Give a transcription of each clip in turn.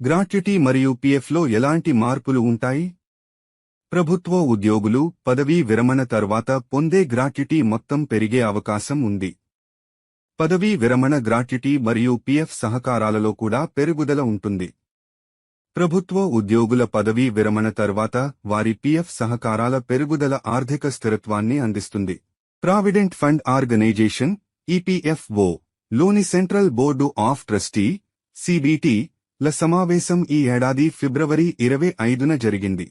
Gratuity మరియు పిఎఫ్లో ఎలాంటి మార్పులు ఉంటాయి? ప్రభుత్వ ఉద్యోగులు పదవీ విరమణ తర్వాత పొందే గ్రాట్యుటీ మొత్తం పెరిగే అవకాశం ఉంది. పదవీ విరమణ గ్రాట్యుటీ మరియు పిఎఫ్ సహకారాలలో కూడా పెరుగుదల ఉంటుంది. ప్రభుత్వ ఉద్యోగుల పదవీ విరమణ తర్వాత వారి పిఎఫ్ సహకారాల పెరుగుదల ఆర్థిక స్థిరత్వాన్ని అందిస్తుంది. ప్రావిడెంట్ ఫండ్ ఆర్గనైజేషన్ ఈపీఎఫ్ఓ లోని central board of trustee CBT ల సమావేశం ఈ ఏడాది ఫిబ్రవరి ఇరవై ఐదున జరిగింది.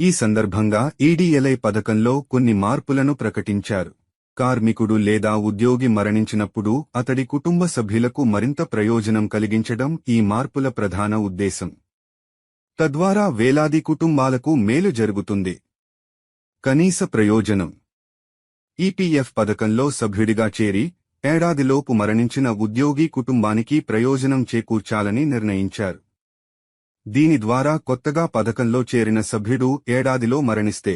ఈ సందర్భంగా ఈడీఎల్ఐ పథకంలో కొన్ని మార్పులను ప్రకటించారు. కార్మికుడు లేదా ఉద్యోగి మరణించినప్పుడు అతడి కుటుంబ సభ్యులకు మరింత ప్రయోజనం కలిగించడం ఈ మార్పుల ప్రధాన ఉద్దేశం. తద్వారా వేలాది కుటుంబాలకు మేలు జరుగుతుంది. కనీస ప్రయోజనం. ఈపీఎఫ్ పథకంలో సభ్యుడిగా చేరి ఏడాదిలోపు మరణించిన ఉద్యోగి కుటుంబానికి ప్రయోజనం చేకూర్చాలని నిర్ణయించారు. దీని ద్వారా కొత్తగా పథకంలో చేరిన సభ్యుడు ఏడాదిలో మరణిస్తే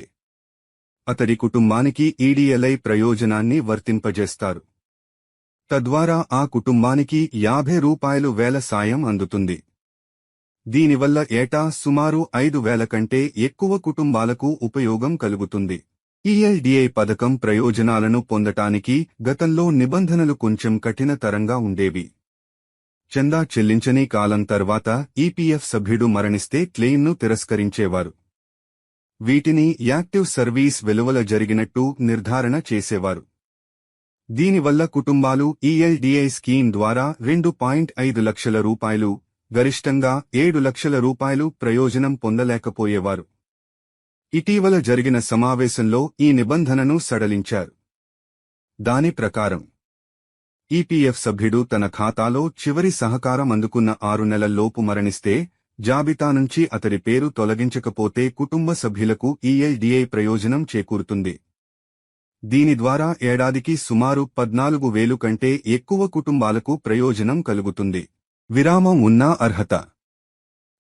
అతడి కుటుంబానికి ఈడీఎల్ఐ ప్రయోజనాన్ని వర్తింపజేస్తారు. తద్వారా ఆ కుటుంబానికి యాభై రూపాయలు వేల సాయం అందుతుంది. దీనివల్ల ఏటా సుమారు ఐదు వేల కంటే ఎక్కువ కుటుంబాలకు ఉపయోగం కలుగుతుంది. ఈఎల్డిఐ పథకం ప్రయోజనాలను పొందటానికి గతంలో నిబంధనలు కొంచెం కఠినతరంగా ఉండేవి. చందా చెల్లించని కాలం తర్వాత ఈపీఎఫ్ సభ్యుడు మరణిస్తే క్లెయిమ్ను తిరస్కరించేవారు. వీటిని యాక్టివ్ సర్వీస్ వెలువల జరిగినట్టు నిర్ధారణ చేసేవారు. దీనివల్ల కుటుంబాలు ఈఎల్డిఐ స్కీమ్ ద్వారా రెండు పాయింట్ ఐదు లక్షల రూపాయలు గరిష్టంగా ఏడు లక్షల రూపాయలు ప్రయోజనం పొందలేకపోయేవారు. ఇటీవల జరిగిన సమావేశంలో ఈ నిబంధనను సడలించారు. దాని ప్రకారం ఈపీఎఫ్ సభ్యుడు తన ఖాతాలో చివరి సహకారం అందుకున్న ఆరు నెలల్లోపు మరణిస్తే జాబితా నుంచి అతడి పేరు తొలగించకపోతే కుటుంబ సభ్యులకు ఈఎల్డీఐ ప్రయోజనం చేకూరుతుంది. దీని ద్వారా ఏడాదికి సుమారు పద్నాలుగు వేలు కంటే ఎక్కువ కుటుంబాలకు ప్రయోజనం కలుగుతుంది. విరామం ఉన్నా అర్హత.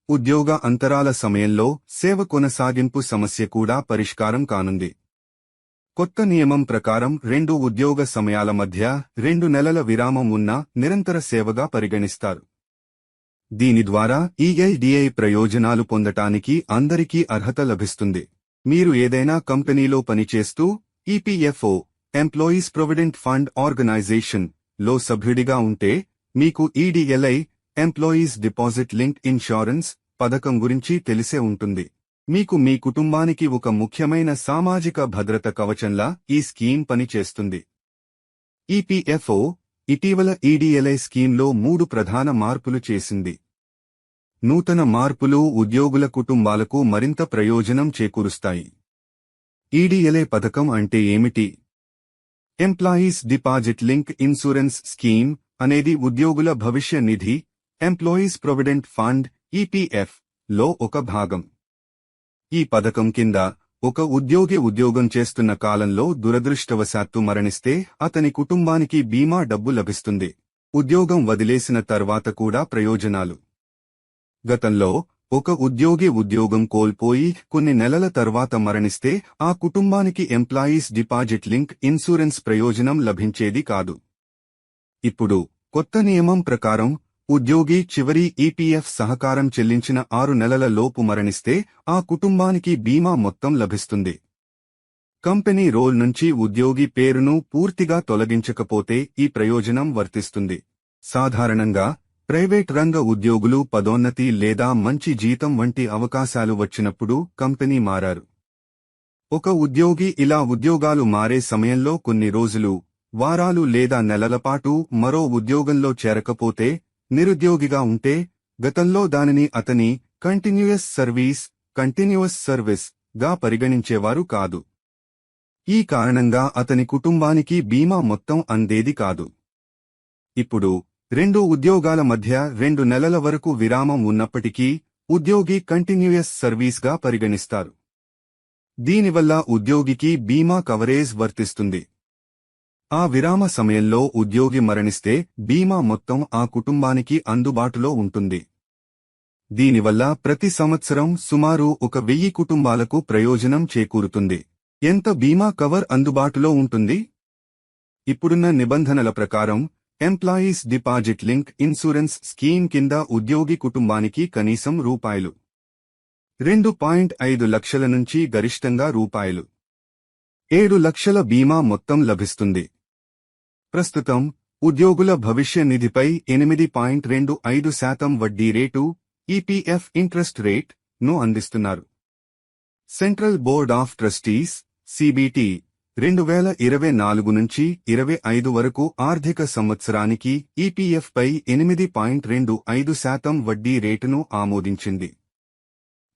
ఉద్యోగ అంతరాల సమయంలో సేవ కొనసాగింపు సమస్య కూడా పరిష్కారం కానుంది. కొత్త నియమం ప్రకారం రెండు ఉద్యోగ సమయాల మధ్య రెండు నెలల విరామం ఉన్న నిరంతర సేవగా పరిగణిస్తారు. దీని ద్వారా ఈఎల్డిఐ ప్రయోజనాలు పొందటానికి అందరికీ అర్హత లభిస్తుంది. మీరు ఏదైనా కంపెనీలో పనిచేస్తూ ఈపీఎఫ్ఓ ఎంప్లాయీస్ ప్రొవిడెంట్ ఫండ్ ఆర్గనైజేషన్లో సభ్యుడిగా ఉంటే మీకు EDLI employees deposit link insurance పథకం గురించి తెలిసే ఉంటుంది. మీకు మీ కుటుంబానికి ఒక ముఖ్యమైన సామాజిక భద్రత కవచంలా ఈ స్కీమ్ పనిచేస్తుంది. ఈపీఎఫ్ఓ ఇటీవల ఈడీఎల్ఐ స్కీమ్లో మూడు ప్రధాన మార్పులు చేసింది. నూతన మార్పులు ఉద్యోగుల కుటుంబాలకు మరింత ప్రయోజనం చేకూరుస్తాయి. ఈడీఎల్ఏ పథకం అంటే ఏమిటి? Employees deposit link insurance scheme అనేది ఉద్యోగుల భవిష్య నిధి ఎంప్లాయీస్ ప్రొవిడెంట్ ఫండ్ ఈపీఎఫ్లో ఒక భాగం. ఈ పథకం కింద ఒక ఉద్యోగి ఉద్యోగం చేస్తున్న కాలంలో దురదృష్టవశాత్తు మరణిస్తే అతని కుటుంబానికి బీమా డబ్బు లభిస్తుంది. ఉద్యోగం వదిలేసిన తర్వాత కూడా ప్రయోజనాలు. గతంలో ఒక ఉద్యోగి ఉద్యోగం కోల్పోయి కొన్ని నెలల తర్వాత మరణిస్తే ఆ కుటుంబానికి ఎంప్లాయీస్ డిపాజిట్ లింక్ ఇన్సూరెన్స్ ప్రయోజనం లభించేది కాదు. ఇప్పుడు కొత్త నియమం ప్రకారం ఉద్యోగి చివరి ఈపీఎఫ్ సహకారం చెల్లించిన ఆరు నెలల లోపు మరణిస్తే ఆ కుటుంబానికి బీమా మొత్తం లభిస్తుంది. కంపెనీ రోల్ నుంచి ఉద్యోగి పేరును పూర్తిగా తొలగించకపోతే ఈ ప్రయోజనం వర్తిస్తుంది. సాధారణంగా ప్రైవేట్ రంగ ఉద్యోగులు పదోన్నతి లేదా మంచి జీతం వంటి అవకాశాలు వచ్చినప్పుడు కంపెనీ మారారు. ఒక ఉద్యోగి ఇలా ఉద్యోగాలు మారే సమయంలో కొన్ని రోజులు వారాలు లేదా నెలలపాటు మరో ఉద్యోగంలో చేరకపోతే నిరుద్యోగిగా ఉంటే గతంలో దానిని అతని కంటిన్యూయస్ సర్వీస్ కంటిన్యూయస్ సర్వీస్గా పరిగణించేవారు కాదు. ఈ కారణంగా అతని కుటుంబానికి బీమా మొత్తం అందేది కాదు. ఇప్పుడు రెండు ఉద్యోగాల మధ్య రెండు నెలల వరకు విరామం ఉన్నప్పటికీ ఉద్యోగి కంటిన్యూయస్ సర్వీస్గా పరిగణిస్తారు. దీనివల్ల ఉద్యోగికి బీమా కవరేజ్ వర్తిస్తుంది. ఆ విరామ సమయంలో ఉద్యోగి మరణిస్తే బీమా మొత్తం ఆ కుటుంబానికి అందుబాటులో ఉంటుంది. దీనివల్ల ప్రతి సంవత్సరం సుమారు ఒక వెయ్యి కుటుంబాలకు ప్రయోజనం చేకూరుతుంది. ఎంత బీమా కవర్ అందుబాటులో ఉంటుంది? ఇప్పుడున్న నిబంధనల ప్రకారం employees deposit link insurance scheme కింద ఉద్యోగి కుటుంబానికి కనీసం రూపాయలు. రెండు పాయింట్ ఐదు లక్షల నుంచి గరిష్టంగా రూపాయలు. ఏడు లక్షల బీమా మొత్తం లభిస్తుంది. ప్రస్తుతం ఉద్యోగుల భవిష్య నిధిపై ఎనిమిది పాయింట్ రెండు ఐదు శాతం వడ్డీ రేటు ఈపీఎఫ్ ఇంట్రెస్ట్ రేట్ను అందిస్తున్నారు. Central board of trustees CBT రెండు వేల ఇరవై నాలుగు నుంచి ఇరవై ఐదు వరకు ఆర్థిక సంవత్సరానికి ఈపీఎఫ్ పై ఎనిమిది పాయింట్ రెండు ఐదు శాతం వడ్డీ రేటును ఆమోదించింది.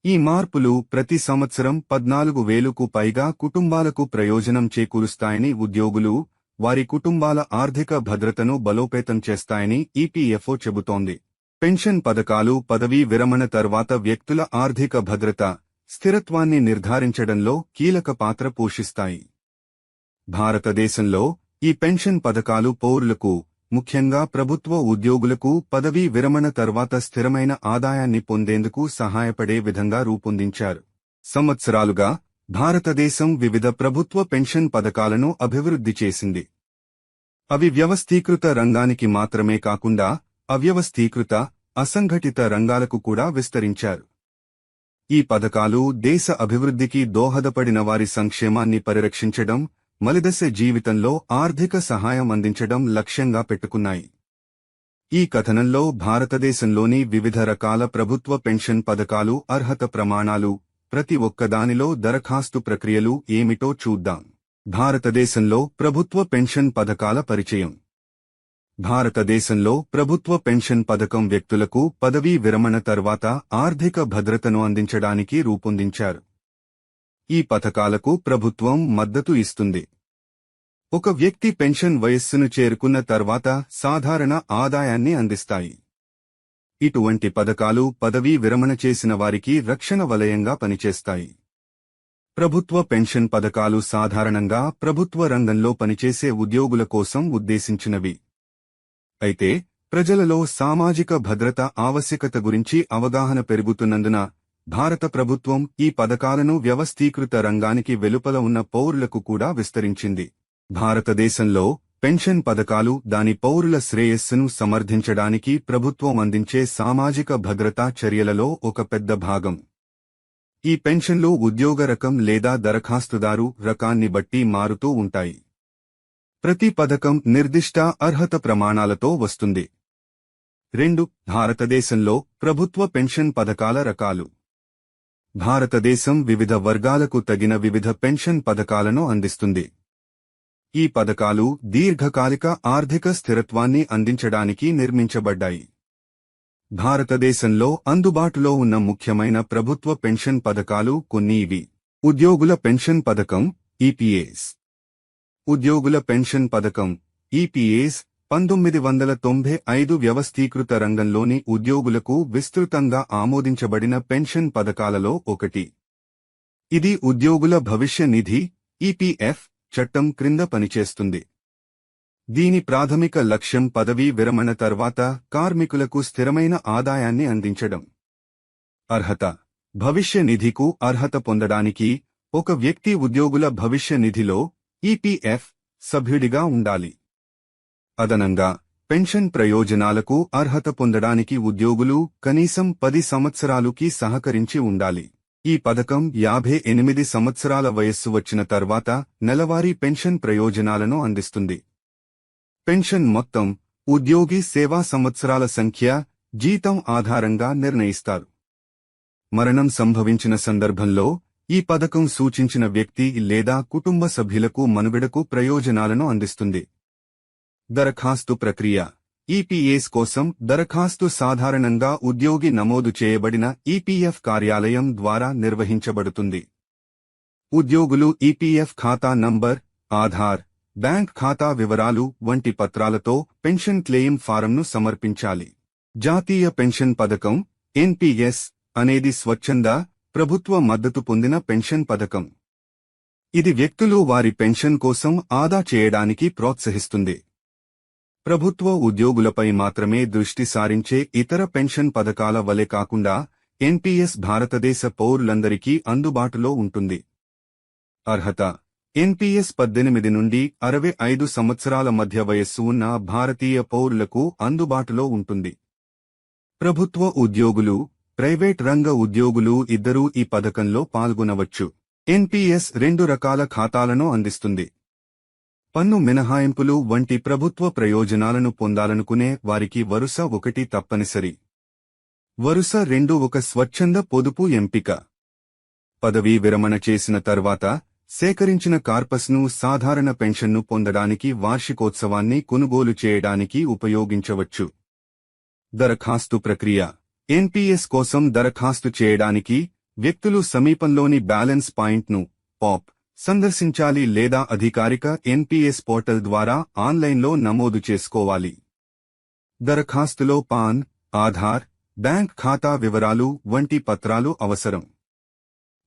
ఈ మార్పులు ప్రతి సంవత్సరం పద్నాలుగు వేలుకు పైగా కుటుంబాలకు ప్రయోజనం చేకూరుస్తాయని ఉద్యోగులు వారి కుటుంబాల ఆర్థిక భద్రతను బలోపేతం చేస్తాయని ఈపీఎఫ్ఓ చెబుతోంది. పెన్షన్ పథకాలు పదవీ విరమణ తర్వాత వ్యక్తుల ఆర్థిక భద్రత స్థిరత్వాన్ని నిర్ధారించడంలో కీలక పాత్ర పోషిస్తాయి. భారతదేశంలో ఈ పెన్షన్ పథకాలు పౌరులకు ముఖ్యంగా ప్రభుత్వ ఉద్యోగులకు పదవీ విరమణ తర్వాత స్థిరమైన ఆదాయాన్ని పొందేందుకు సహాయపడే విధంగా రూపొందించారు. సంవత్సరాలుగా భారతదేశం వివిధ ప్రభుత్వ పెన్షన్ పథకాలను అభివృద్ధి చేసింది. అవి వ్యవస్థీకృత రంగానికి మాత్రమే కాకుండా అవ్యవస్థీకృత అసంఘటిత రంగాలకు కూడా విస్తరించారు. ఈ పథకాలు దేశ అభివృద్ధికి దోహదపడిన వారి సంక్షేమాన్ని పరిరక్షించడం మలిదశ జీవితంలో ఆర్థిక సహాయం అందించడం లక్ష్యంగా పెట్టుకున్నాయి. ఈ కథనంలో భారతదేశంలోని వివిధ రకాల ప్రభుత్వ పెన్షన్ పథకాలు అర్హత ప్రమాణాలు ప్రతి ఒక్కదానిలో దరఖాస్తు ప్రక్రియలు ఏమిటో చూద్దాం. భారతదేశంలో ప్రభుత్వ పెన్షన్ పథకాల పరిచయం. భారతదేశంలో ప్రభుత్వ పెన్షన్ పథకం వ్యక్తులకు పదవీ విరమణ తర్వాత ఆర్థిక భద్రతను అందించడానికి రూపొందించారు. ఈ పథకాలకు ప్రభుత్వం మద్దతు ఇస్తుంది. ఒక వ్యక్తి పెన్షన్ వయస్సును చేరుకున్న తర్వాత సాధారణ ఆదాయాన్ని అందిస్తాయి. ఇటువంటి పథకాలు పదవీ విరమణ చేసిన వారికి రక్షణ వలయంగా పనిచేస్తాయి. ప్రభుత్వ పెన్షన్ పథకాలు సాధారణంగా ప్రభుత్వ రంగంలో పనిచేసే ఉద్యోగుల కోసం ఉద్దేశించినవి. అయితే ప్రజలలో సామాజిక భద్రత ఆవశ్యకత గురించి అవగాహన పెరుగుతున్నందున భారత ప్రభుత్వం ఈ పథకాలను వ్యవస్థీకృత రంగానికి వెలుపల ఉన్న పౌరులకు కూడా విస్తరించింది. భారతదేశంలో పెన్షన్ పథకాలు దాని పౌరుల శ్రేయస్సును సమర్థించడానికి ప్రభుత్వం అందించే సామాజిక భద్రతా చర్యలలో ఒక పెద్ద భాగం. ఈ పెన్షన్లు ఉద్యోగ రకం లేదా దరఖాస్తుదారు రకాన్ని బట్టి మారుతూ ఉంటాయి. ప్రతి పథకం నిర్దిష్ట అర్హత ప్రమాణాలతో వస్తుంది. రెండు భారతదేశంలో ప్రభుత్వ పెన్షన్ పథకాల రకాలు. భారతదేశం వివిధ వర్గాలకు తగిన వివిధ పెన్షన్ పథకాలను అందిస్తుంది. ఈ పథకాలు దీర్ఘకాలిక ఆర్థిక స్థిరత్వాన్ని అందించడానికి నిర్మించబడ్డాయి. భారతదేశంలో అందుబాటులో ఉన్న ముఖ్యమైన ప్రభుత్వ పెన్షన్ పథకాలు కొన్ని ఇవి. ఉద్యోగుల పెన్షన్ పథకం ఈపీఎస్ ఉద్యోగుల పెన్షన్ పథకం ఈపీఎస్ పంతొమ్మిది వందల తొంభై ఐదు వ్యవస్థీకృత రంగంలోని ఉద్యోగులకు విస్తృతంగా ఆమోదించబడిన పెన్షన్ పథకాలలో ఒకటి. ఇది ఉద్యోగుల భవిష్య నిధి ఈపీఎఫ్ చట్టం క్రింద పనిచేస్తుంది. దీని ప్రాథమిక లక్ష్యం పదవీ విరమణ తర్వాత కార్మికులకు స్థిరమైన ఆదాయాన్ని అందించడం. అర్హత. భవిష్య నిధికు అర్హత పొందడానికి ఒక వ్యక్తి ఉద్యోగుల భవిష్య నిధిలో ఈపీఎఫ్ సభ్యుడిగా ఉండాలి. అదనంగా పెన్షన్ ప్రయోజనాలకు అర్హత పొందడానికి ఉద్యోగులు కనీసం పది సంవత్సరాలుకి సహకరించి ఉండాలి. ఈ పథకం యాభై ఎనిమిది సంవత్సరాల వయస్సు వచ్చిన తర్వాత నెలవారీ పెన్షన్ ప్రయోజనాలను అందిస్తుంది. పెన్షన్ మొత్తం ఉద్యోగి సేవా సంవత్సరాల సంఖ్య జీతం ఆధారంగా నిర్ణయిస్తారు. మరణం సంభవించిన సందర్భంలో ఈ పథకం సూచించిన వ్యక్తి లేదా కుటుంబ సభ్యులకు మనుగడకు ప్రయోజనాలను అందిస్తుంది. దరఖాస్తు ప్రక్రియ ఈపీఎస్ కోసం దరఖాస్తు సాధారణంగా ఉద్యోగి నమోదు చేయబడిన ఈపీఎఫ్ కార్యాలయం ద్వారా నిర్వహించబడుతుంది. ఉద్యోగులు ఈపీఎఫ్ ఖాతా నంబర్ ఆధార్ బ్యాంక్ ఖాతా వివరాలు వంటి పత్రాలతో పెన్షన్ క్లెయిమ్ ఫారంను సమర్పించాలి. జాతీయ పెన్షన్ పథకం ఎన్పీఎస్ అనేది స్వచ్ఛంద ప్రభుత్వ మద్దతు పొందిన పెన్షన్ పథకం. ఇది వ్యక్తులు వారి పెన్షన్ కోసం ఆదా చేయడానికి ప్రోత్సహిస్తుంది. ప్రభుత్వ ఉద్యోగులపై మాత్రమే దృష్టి సారించే ఇతర పెన్షన్ పథకాల వలె కాకుండా ఎన్పీఎస్ భారతదేశ పౌరులందరికీ అందుబాటులో ఉంటుంది. అర్హత ఎన్పీఎస్ పద్దెనిమిది నుండి అరవై ఐదు సంవత్సరాల మధ్య వయస్సు ఉన్న భారతీయ పౌరులకు అందుబాటులో ఉంటుంది. ప్రభుత్వ ఉద్యోగులు ప్రైవేట్ రంగ ఉద్యోగులు ఇద్దరూ ఈ పథకంలో పాల్గొనవచ్చు. ఎన్పీఎస్ రెండు రకాల ఖాతాలను అందిస్తుంది. పన్ను మినహాయింపులు వంటి ప్రభుత్వ ప్రయోజనాలను పొందాలనుకునే వారికి వరుస ఒకటి తప్పనిసరి. వరుస రెండు ఒక స్వచ్ఛంద పొదుపు ఎంపిక. పదవీ విరమణ చేసిన తర్వాత సేకరించిన కార్పస్ను సాధారణ పెన్షన్ను పొందడానికి వార్షికోత్సవాన్ని కొనుగోలు చేయడానికి ఉపయోగించవచ్చు. దరఖాస్తు ప్రక్రియ. ఎన్పిఎస్ కోసం దరఖాస్తు చేయడానికి వ్యక్తులు సమీపంలోని బ్యాలెన్స్ పాయింట్ను పాప్ సందర్శించాలి లేదా అధికారిక ఎన్పిఎస్ పోర్టల్ ద్వారా ఆన్లైన్లో నమోదు చేసుకోవాలి. దరఖాస్తులో పాన్ ఆధార్ బ్యాంక్ ఖాతా వివరాలు వంటి పత్రాలు అవసరం.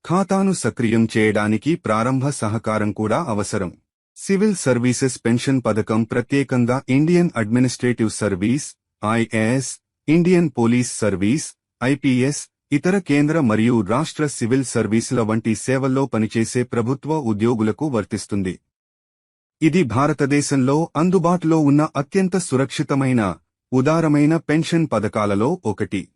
ఖాతాను సక్రియం చేయడానికి ప్రారంభ సహకారం కూడా అవసరం. సివిల్ సర్వీసెస్ పెన్షన్ పథకం ప్రత్యేకంగా Indian administrative service IAS Indian police service IPS ఇతర కేంద్ర మరియు రాష్ట్ర సివిల్ సర్వీసుల వంటి సేవల్లో పనిచేసే ప్రభుత్వ ఉద్యోగులకు వర్తిస్తుంది. ఇది భారతదేశంలో అందుబాటులో ఉన్న అత్యంత సురక్షితమైన ఉదారమైన పెన్షన్ పథకాలలో ఒకటి.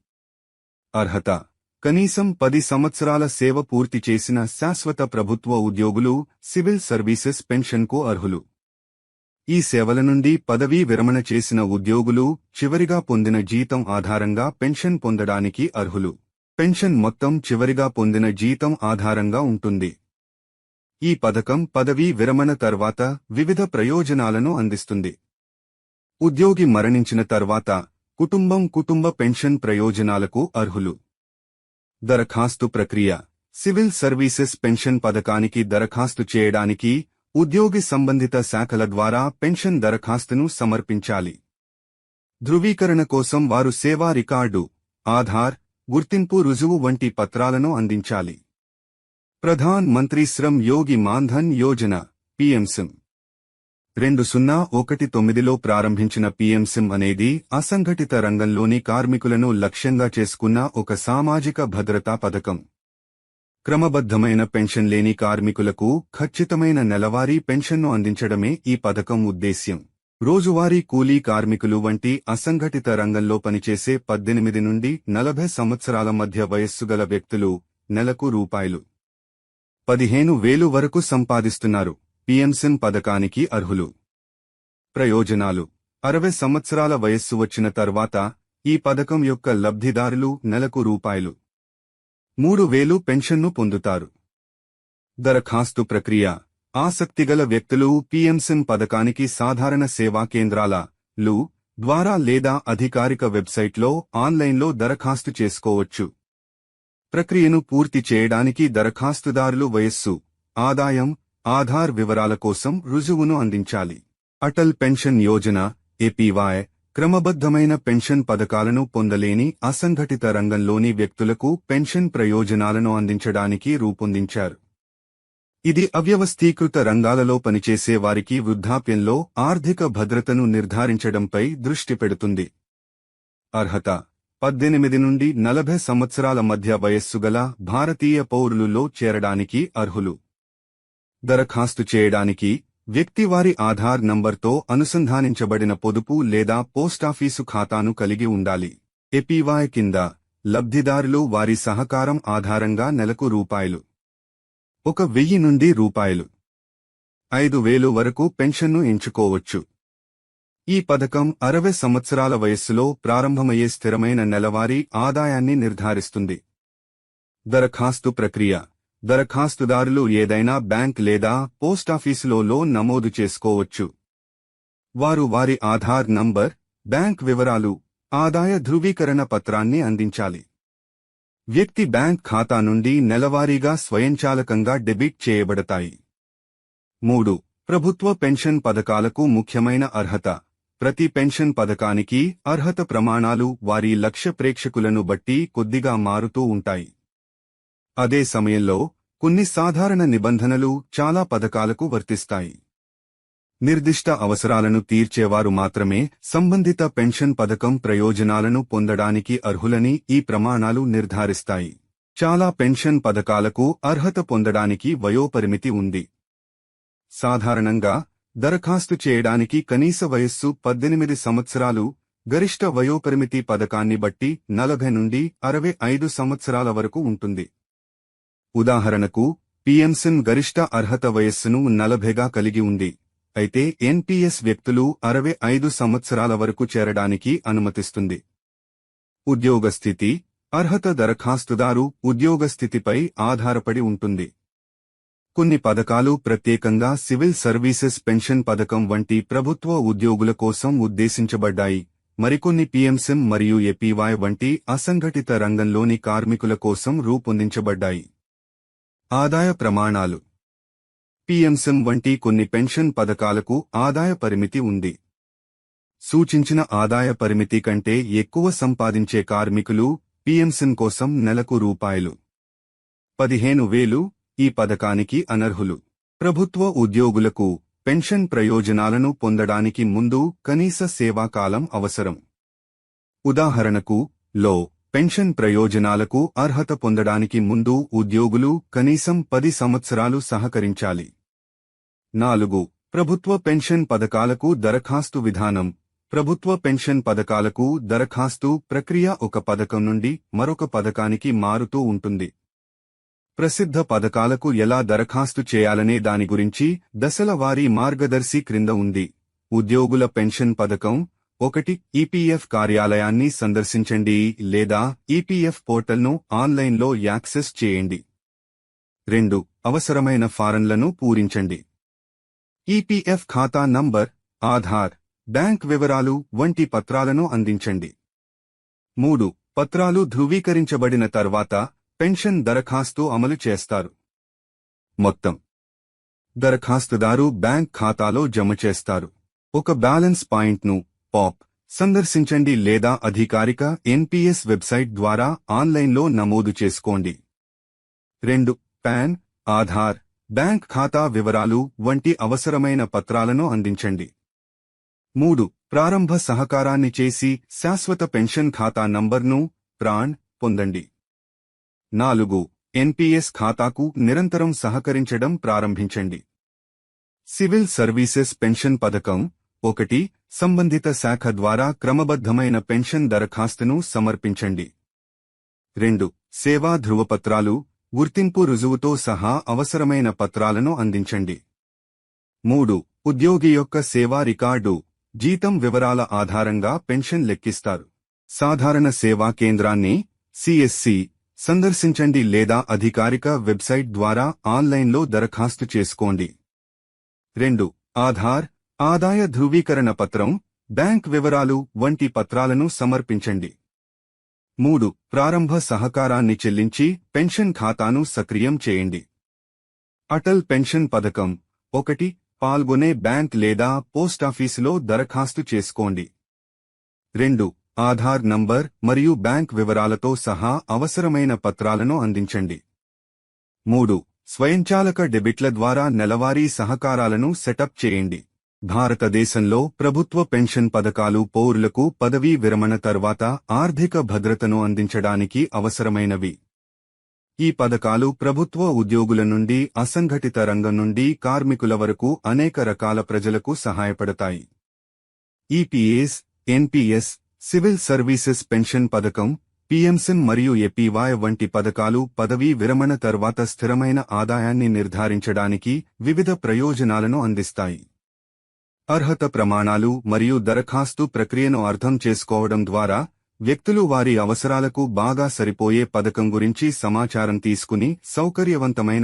అర్హత. కనీసం పది సంవత్సరాల సేవ పూర్తి చేసిన శాశ్వత ప్రభుత్వ ఉద్యోగులు సివిల్ సర్వీసెస్ పెన్షన్కు అర్హులు. ఈ సేవల నుండి పదవీ విరమణ చేసిన ఉద్యోగులు చివరిగా పొందిన జీతం ఆధారంగా పెన్షన్ పొందడానికి అర్హులు. పెన్షన్ మొత్తం చివరిగా పొందిన జీతం ఆధారంగా ఉంటుంది. ఈ పథకం పదవీ విరమణ తర్వాత వివిధ ప్రయోజనాలను అందిస్తుంది. ఉద్యోగి మరణించిన తర్వాత కుటుంబం కుటుంబ పెన్షన్ ప్రయోజనాలకు అర్హులు. దరఖాస్తు ప్రక్రియ. సివిల్ సర్వీసెస్ పెన్షన్ పథకానికి దరఖాస్తు చేయడానికి ఉద్యోగి సంబంధిత శాఖల ద్వారా పెన్షన్ దరఖాస్తును సమర్పించాలి. ధృవీకరణ కోసం వారు సేవా రికార్డు ఆధార్ గుర్తింపు రుజువు వంటి పత్రాలను అందించాలి. ప్రధాన్ మంత్రి శ్రమ్ యోగి మాన్ధన్ యోజన పిఎంసిమ్ రెండు సున్నా ఒకటి తొమ్మిదిలో ప్రారంభించిన పిఎంసిమ్ అనేది అసంఘటిత రంగంలోని కార్మికులను లక్ష్యంగా చేసుకున్న ఒక సామాజిక భద్రతా పథకం. క్రమబద్ధమైన పెన్షన్ లేని కార్మికులకు ఖచ్చితమైన నెలవారీ పెన్షన్ను అందించడమే ఈ పథకం ఉద్దేశ్యం. రోజువారీ కూలీ కార్మికులు వంటి అసంఘటిత రంగంలో పనిచేసే పద్దెనిమిది నుండి నలభై సంవత్సరాల మధ్య వయస్సు గల వ్యక్తులు నెలకు రూపాయలు. పదిహేను వేలు వరకు సంపాదిస్తున్నారు. పిఎంసిన్ పథకానికి అర్హులు. ప్రయోజనాలు. అరవై సంవత్సరాల వయస్సు వచ్చిన తర్వాత ఈ పథకం యొక్క లబ్ధిదారులు నెలకు రూపాయలు. మూడు వేలు పెన్షన్ను పొందుతారు. దరఖాస్తు ప్రక్రియ. ఆసక్తిగల వ్యక్తులు పిఎంసిన్ పథకానికి సాధారణ సేవా కేంద్రాల లు ద్వారా లేదా అధికారిక వెబ్సైట్లో ఆన్లైన్లో దరఖాస్తు చేసుకోవచ్చు. ప్రక్రియను పూర్తి చేయడానికి దరఖాస్తుదారులు వయస్సు ఆదాయం ఆధార్ వివరాల కోసం రుజువును అందించాలి. అటల్ పెన్షన్ యోజన ఏపీవాయ్ క్రమబద్ధమైన పెన్షన్ పథకాలను పొందలేని అసంఘటిత రంగంలోని వ్యక్తులకు పెన్షన్ ప్రయోజనాలను అందించడానికి రూపొందించారు. ఇది అవ్యవస్థీకృత రంగాలలో పనిచేసే వారికి వృద్ధాప్యంలో ఆర్థిక భద్రతను నిర్ధారించడంపై దృష్టి పెడుతుంది. అర్హత పద్దెనిమిది నుండి నలభై సంవత్సరాల మధ్య వయస్సుగల భారతీయ పౌరులలో చేరడానికి అర్హులు. దరఖాస్తు చేయడానికి వ్యక్తి వారి ఆధార్ నంబర్తో అనుసంధానించబడిన పొదుపు లేదా పోస్టాఫీసు ఖాతాను కలిగి ఉండాలి. ఎపివాయ్ కింద లబ్ధిదారులు వారి సహకారం ఆధారంగా నెలకు రూపాయలు. ఒక వెయ్యి నుండి రూపాయలు. ఐదు వేలు వరకు పెన్షన్ను ఎంచుకోవచ్చు. ఈ పథకం అరవై సంవత్సరాల వయస్సులో ప్రారంభమయ్యే స్థిరమైన నెలవారీ ఆదాయాన్ని నిర్ధారిస్తుంది. దరఖాస్తు ప్రక్రియ. దరఖాస్తుదారులు ఏదైనా బ్యాంక్ లేదా పోస్టాఫీసులో లోన్ నమోదు చేసుకోవచ్చు. వారు వారి ఆధార్ నంబర్ బ్యాంక్ వివరాలు ఆదాయ ధృవీకరణ పత్రాన్ని అందించాలి. వ్యక్తి బ్యాంక్ ఖాతా నుండి నెలవారీగా స్వయంచాలకంగా డెబిట్ చేయబడతాయి. మూడు. ప్రభుత్వ పెన్షన్ పథకాలకు ముఖ్యమైన అర్హత. ప్రతి పెన్షన్ పథకానికి అర్హత ప్రమాణాలు వారి లక్ష్య ప్రేక్షకులను బట్టి కొద్దిగా మారుతూ ఉంటాయి. అదే సమయంలో కొన్ని సాధారణ నిబంధనలు చాలా పథకాలకు వర్తిస్తాయి. నిర్దిష్ట అవసరాలను తీర్చేవారు మాత్రమే సంబంధిత పెన్షన్ పథకం ప్రయోజనాలను పొందడానికి అర్హులని ఈ ప్రమాణాలు నిర్ధారిస్తాయి. చాలా పెన్షన్ పథకాలకు అర్హత పొందడానికి వయోపరిమితి ఉంది. సాధారణంగా దరఖాస్తు చేయడానికి కనీస వయస్సు పద్దెనిమిది సంవత్సరాలు గరిష్ట వయోపరిమితి పథకాన్ని బట్టి నలభై నుండి అరవై ఐదు సంవత్సరాల వరకు ఉంటుంది. ఉదాహరణకు పిఎంసిన్ గరిష్ట అర్హత వయస్సును నలభైగా కలిగి ఉంది. అయితే ఎన్పిఎస్ వ్యక్తులు అరవై ఐదు సంవత్సరాల వరకు చేరడానికి అనుమతిస్తుంది. ఉద్యోగ స్థితి అర్హత దరఖాస్తుదారు ఉద్యోగ స్థితిపై ఆధారపడి ఉంటుంది. కొన్ని పథకాలు ప్రత్యేకంగా సివిల్ సర్వీసెస్ పెన్షన్ పథకం వంటి ప్రభుత్వ ఉద్యోగుల కోసం ఉద్దేశించబడ్డాయి. మరికొన్ని పీఎంసిం మరియు ఎపివై వంటి అసంఘటిత రంగంలోని కార్మికుల కోసం రూపొందించబడ్డాయి. ఆదాయ ప్రమాణాలు పిఎంసెం వంటి కొన్ని పెన్షన్ పథకాలకు ఆదాయ పరిమితి ఉంది. సూచించిన ఆదాయ పరిమితి కంటే ఎక్కువ సంపాదించే కార్మికులు పీఎంసిన్ కోసం నెలకు రూపాయలు. పదిహేను వేలు ఈ పథకానికి అనర్హులు. ప్రభుత్వ ఉద్యోగులకు పెన్షన్ ప్రయోజనాలను పొందడానికి ముందు కనీస సేవాకాలం అవసరం. ఉదాహరణకు లో పెన్షన్ ప్రయోజనాలకు అర్హత పొందడానికి ముందు ఉద్యోగులు కనీసం పది సంవత్సరాలు సహకరించాలి. నాలుగు. ప్రభుత్వ పెన్షన్ పథకాలకు దరఖాస్తు విధానం. ప్రభుత్వ పెన్షన్ పథకాలకు దరఖాస్తు ప్రక్రియ ఒక పథకం నుండి మరొక పథకానికి మారుతూ ఉంటుంది. ప్రసిద్ధ పథకాలకు ఎలా దరఖాస్తు చేయాలనే దాని గురించి దశల వారీ మార్గదర్శి క్రింద ఉంది. ఉద్యోగుల పెన్షన్ పథకం ఒకటి ఈపీఎఫ్ కార్యాలయాన్ని సందర్శించండి లేదా ఈపీఎఫ్ పోర్టల్ను ఆన్లైన్లో యాక్సెస్ చేయండి. రెండు అవసరమైన ఫారంలను పూరించండి. ఈపీఎఫ్ ఖాతా నంబర్ ఆధార్ బ్యాంక్ వివరాలు వంటి పత్రాలను అందించండి. మూడు పత్రాలు ధృవీకరించబడిన తర్వాత పెన్షన్ దరఖాస్తు అమలు చేస్తారు. మొత్తం దరఖాస్తుదారు బ్యాంక్ ఖాతాలో జమ చేస్తారు. ఒక బ్యాలెన్స్ పాయింట్ను పాప్ సందర్శించండి లేదా అధికారిక ఎన్పిఎస్ వెబ్సైట్ ద్వారా ఆన్లైన్లో నమోదు చేసుకోండి. రెండు పాన్ ఆధార్. బ్యాంక్ ఖాతా వివరాలు వంటి అవసరమైన పత్రాలను అందించండి. మూడు ప్రారంభ సహకారాన్ని చేసి శాశ్వత పెన్షన్ ఖాతా నంబర్ను ప్రాణ్ పొందండి. నాలుగు ఎన్పిఎస్ ఖాతాకు నిరంతరం సహకరించడం ప్రారంభించండి. సివిల్ సర్వీసెస్ పెన్షన్ పథకం ఒకటి సంబంధిత శాఖ ద్వారా క్రమబద్ధమైన పెన్షన్ దరఖాస్తును సమర్పించండి. రెండు సేవా ధృవపత్రాలు గుర్తింపు రుజువుతో సహా అవసరమైన పత్రాలను అందించండి. మూడు ఉద్యోగి యొక్క సేవా రికార్డు జీతం వివరాల ఆధారంగా పెన్షన్ లెక్కిస్తారు. సాధారణ సేవా కేంద్రాన్ని సిఎస్సి సందర్శించండి లేదా అధికారిక వెబ్సైట్ ద్వారా ఆన్లైన్లో దరఖాస్తు చేసుకోండి. రెండు ఆధార్ ఆదాయ ధృవీకరణ పత్రం బ్యాంక్ వివరాలు వంటి పత్రాలను సమర్పించండి. మూడు ప్రారంభ సహకారాన్ని చెల్లించి పెన్షన్ ఖాతాను సక్రియం చేయండి. అటల్ పెన్షన్ పథకం ఒకటి పాల్గొనే బ్యాంక్ లేదా పోస్టాఫీసులో దరఖాస్తు చేసుకోండి. రెండు ఆధార్ నంబర్ మరియు బ్యాంక్ వివరాలతో సహా అవసరమైన పత్రాలను అందించండి. మూడు స్వయంచాలక డెబిట్ల ద్వారా నెలవారీ సహకారాలను సెటప్ చేయండి. భారతదేశంలో ప్రభుత్వ పెన్షన్ పథకాలు పౌరులకు పదవీ విరమణ తర్వాత ఆర్థిక భద్రతను అందించడానికి అవసరమైనవి. ఈ పథకాలు ప్రభుత్వ ఉద్యోగుల నుండి అసంఘటిత రంగం నుండి కార్మికుల వరకు అనేక రకాల ప్రజలకు సహాయపడతాయి. EPS NPS civil services pension పథకం పీఎంసిన్ మరియు ఎపీవాయ్ వంటి పథకాలు పదవీ విరమణ తర్వాత స్థిరమైన ఆదాయాన్ని నిర్ధారించడానికి వివిధ ప్రయోజనాలను అందిస్తాయి. అర్హత ప్రమాణాలు మరియు దరఖాస్తు ప్రక్రియను అర్థం చేసుకోవడం ద్వారా వ్యక్తులు వారి అవసరాలకు బాగా సరిపోయే పథకం గురించి సమాచారం తీసుకుని సౌకర్యవంతమైన